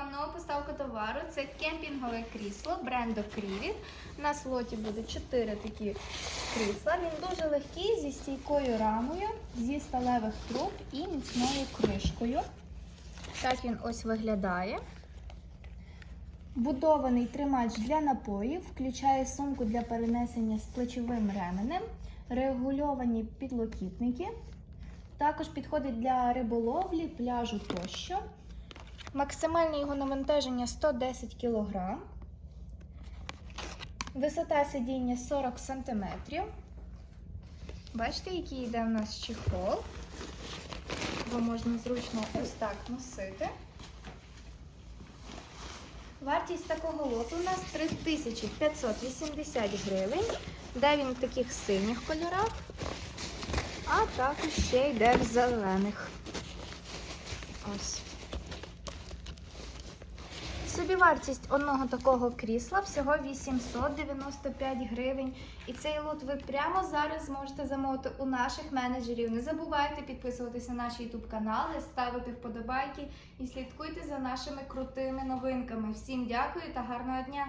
вам нову поставку товару. Це кемпінгове крісло бренду Крівіт. На слоті буде 4 такі крісла. Він дуже легкий, зі стійкою рамою, зі сталевих труб і міцною кришкою. Так він ось виглядає. Будований тримач для напоїв, включає сумку для перенесення з плечовим ременем, регульовані підлокітники. Також підходить для риболовлі, пляжу тощо. Максимальне його навантаження 110 кг. Висота сидіння 40 см. Бачите, який йде в нас чехол. Його можна зручно ось так носити. Вартість такого лоту у нас 3580 гривень, де він в таких синіх кольорах, а також ще йде в зелених. Ось. Собівартість одного такого крісла всього 895 гривень. І цей лот ви прямо зараз зможете замовити у наших менеджерів. Не забувайте підписуватися на наші YouTube канали, ставити вподобайки і слідкуйте за нашими крутими новинками. Всім дякую та гарного дня!